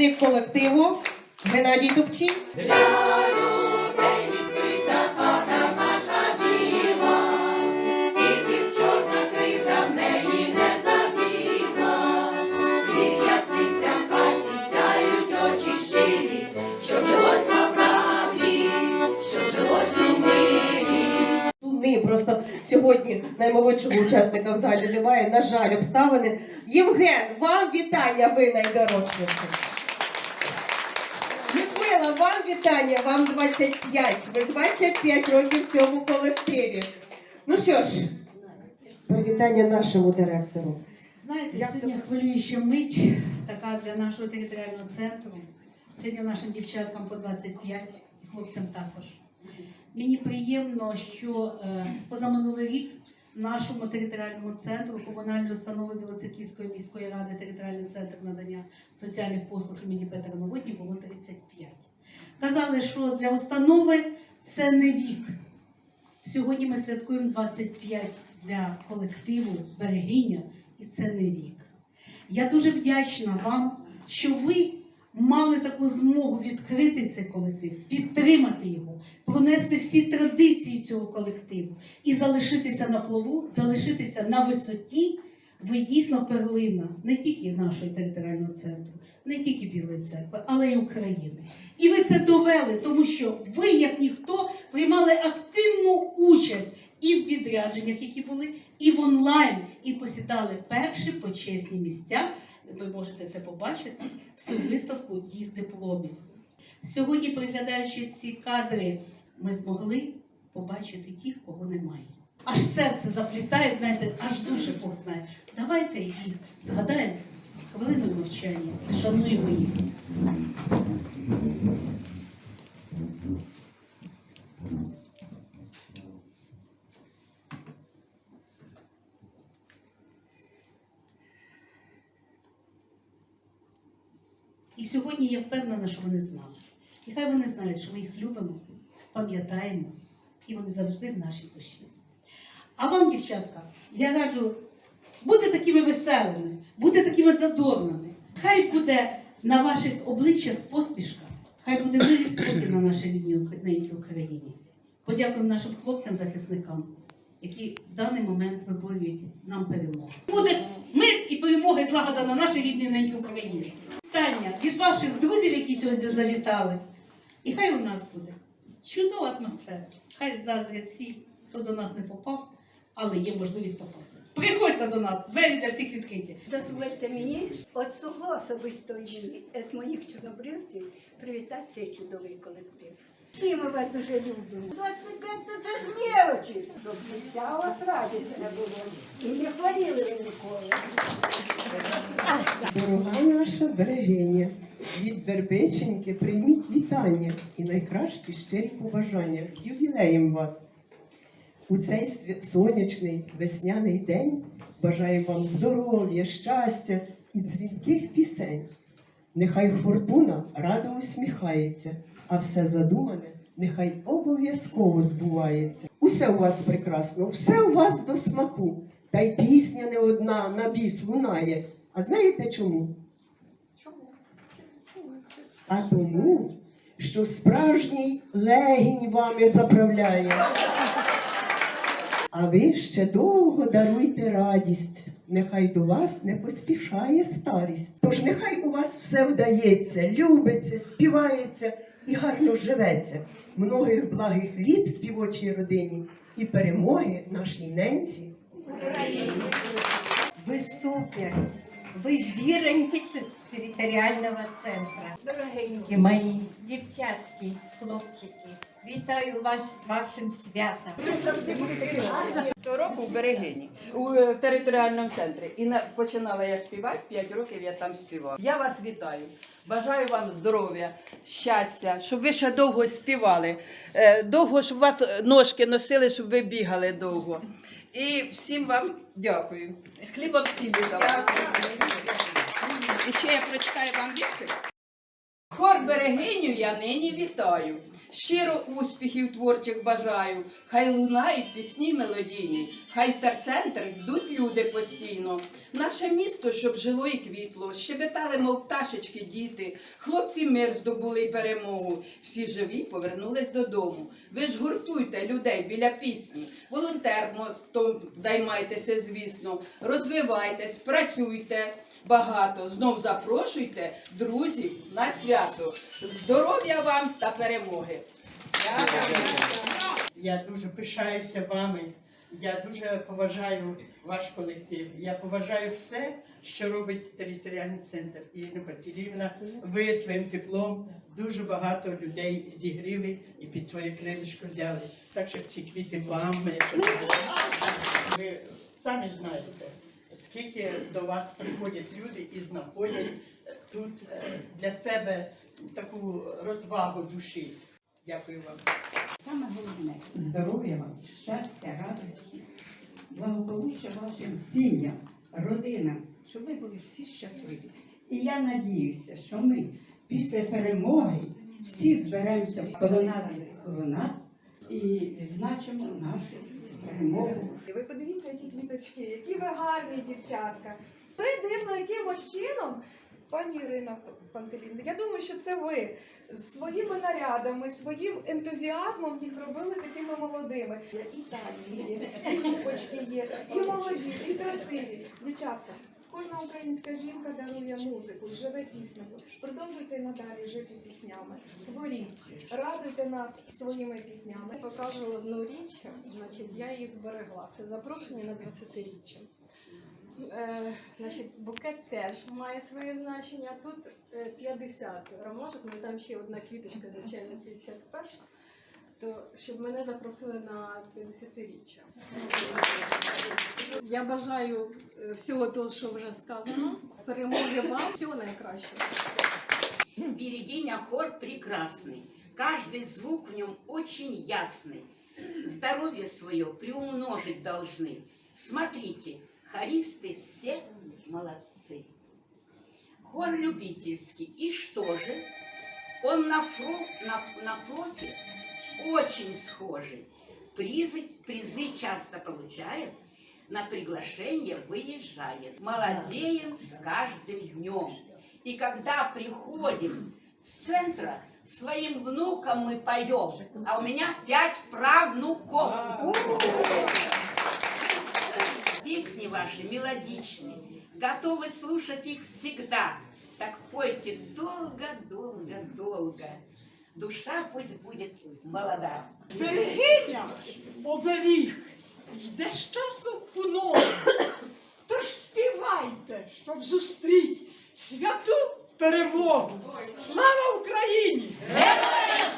керівник колективу Геннадій. Сумний, просто сьогодні наймолодшого учасника в залі немає. На жаль, обставини. Євген, вам вітання, ви найдорожчі. Вітання, вам 25. Ви 25 років в цьому колективі. Ну що ж, привітання нашому директору. Знаєте, Як сьогодні хвилююча мить така для нашого територіального центру. Сьогодні нашим дівчаткам по 25, і хлопцям також. Мені приємно, що е, позаминулий рік нашому територіальному центру комунальної установи Білоцерківської міської ради територіальний центр надання соціальних послуг імені Петра Новотні було 35. Казали, що для установи це не вік. Сьогодні ми святкуємо 25 для колективу Берегиня, і це не вік. Я дуже вдячна вам, що ви мали таку змогу відкрити цей колектив, підтримати його, пронести всі традиції цього колективу і залишитися на плаву, залишитися на висоті. Ви дійсно перлина не тільки нашого територіального центру, не тільки Білої церкви, але й України. І ви це довели, тому що ви, як ніхто, приймали активну участь і в відрядженнях, які були, і в онлайн, і посідали перші почесні місця. Ви можете це побачити всю виставку їх дипломів. Сьогодні, переглядаючи ці кадри, ми змогли побачити тих, кого немає. Аж серце заплітає, знаєте, аж душе Бог знає. Давайте їх згадаємо хвилиною мовчання, шануємо їх. І сьогодні я впевнена, що вони з нами. І хай вони знають, що ми їх любимо, пам'ятаємо, і вони завжди в нашій душі. А вам, дівчатка, я раджу бути такими веселими, бути такими задорними. Хай буде на ваших обличчях посмішка, хай буде виріс спокій на нашій рідній Україні. Подякуємо нашим хлопцям-захисникам, які в даний момент виборюють нам перемогу. Буде мир і перемога і злагода на нашій рідній ненькій Україні. Вітання від ваших друзів, які сьогодні завітали. І хай у нас буде чудова атмосфера. Хай заздрять всі, хто до нас не попав, але є можливість попасти. Приходьте до нас, двері для всіх відкриті. Дозвольте мені від свого особистого імені, від моїх чорнобривців, привітати цей чудовий колектив. Всі ми вас дуже любимо. 25 то це ж мелочі. Щоб життя у вас радість не було. І не хворіли ви ніколи. Дорога наша берегиня, від Вербиченьки прийміть вітання і найкращі щирі побажання з ювілеєм вас. У цей сонячний весняний день бажаю вам здоров'я, щастя і дзвінких пісень. Нехай фортуна радо усміхається, а все задумане нехай обов'язково збувається. Усе у вас прекрасно, все у вас до смаку, та й пісня не одна на біс лунає. А знаєте чому? А тому, що справжній легінь вами заправляє. А ви ще довго даруйте радість, нехай до вас не поспішає старість. Тож нехай у вас все вдається, любиться, співається і гарно живеться. Многих благих літ співочій родині і перемоги нашій ненці. Ви супер! Ви зіроньки територіального центру. Дорогенькі мої дівчатки, хлопчики, вітаю вас з вашим святом. Року в Берегині, у е, територіальному центрі. І на, починала я співати, 5 років я там співала. Я вас вітаю. Бажаю вам здоров'я, щастя, щоб ви ще довго співали. Е, довго, щоб вас ножки носили, щоб ви бігали довго. І всім вам дякую. З хлібом всім віддала. І ще я прочитаю вам віршик. Хор берегиню я нині вітаю. Щиро успіхів творчих бажаю. Хай лунають пісні мелодійні, хай в терцентр йдуть люди постійно. Наше місто, щоб жило і квітло, щебетали, мов пташечки, діти. Хлопці мир здобули й перемогу. Всі живі повернулись додому. Ви ж гуртуйте людей біля пісні, волонтерством даймайтеся, звісно, розвивайтесь, працюйте багато. Знов запрошуйте друзів на свято. Здоров'я вам та перемоги! Я дуже пишаюся вами. Я дуже поважаю ваш колектив. Я поважаю все, що робить територіальний центр. Ірина Петрівна, ви своїм теплом дуже багато людей зігріли і під своє крилишко взяли. Так що ці квіти вам. Ви самі знаєте, скільки до вас приходять люди і знаходять тут е, для себе таку розвагу душі. Дякую вам. Саме головне здоров'я вам, щастя, радості, благополуччя вашим сім'ям, родинам, щоб ви були всі щасливі. І я надіюся, що ми після перемоги всі зберемося в колонаді колонад і відзначимо нашу перемогу. І Ви подивіться, які квіточки, які ви гарні дівчатка. Ви дивно якимось чином, пані Ірина Пантелівна, я думаю, що це ви своїми нарядами, своїм ентузіазмом їх зробили такими молодими. І талії і купочки є, і молоді, і красиві. Дівчатка, кожна українська жінка дарує музику, живе піснею. Продовжуйте надалі жити піснями. Творіть, радуйте нас своїми піснями. покажу одну річ, значить, я її зберегла. Це запрошення на 20-річчя. Е, значить, букет теж має своє значення. Тут е, 50 ромашок, ну там ще одна квіточка, звичайно, 51. То щоб мене запросили на 50-річчя. Я бажаю е, всього того, що вже сказано. Перемоги вам, всього найкращого. Берегиня хор прекрасный, каждый звук в нем очень ясный. Здоровье свое приумножить должны. Смотрите, хористы все молодцы. Хор любительский. И что же? Он на, фру, на, на профи очень схожий. Призы, призы часто получает, на приглашение выезжает. Молодеем с каждым днем. И когда приходим с центра, своим внукам мы поем, а у меня пять правнуков. ваши мелодичные, готовы слушать их всегда. Так пойте долго-долго-долго. Душа пусть будет молода. Берегиня оберіг, йде з часу у ногу. Тож співайте, щоб зустріть святу перемогу. Слава Україні! Героям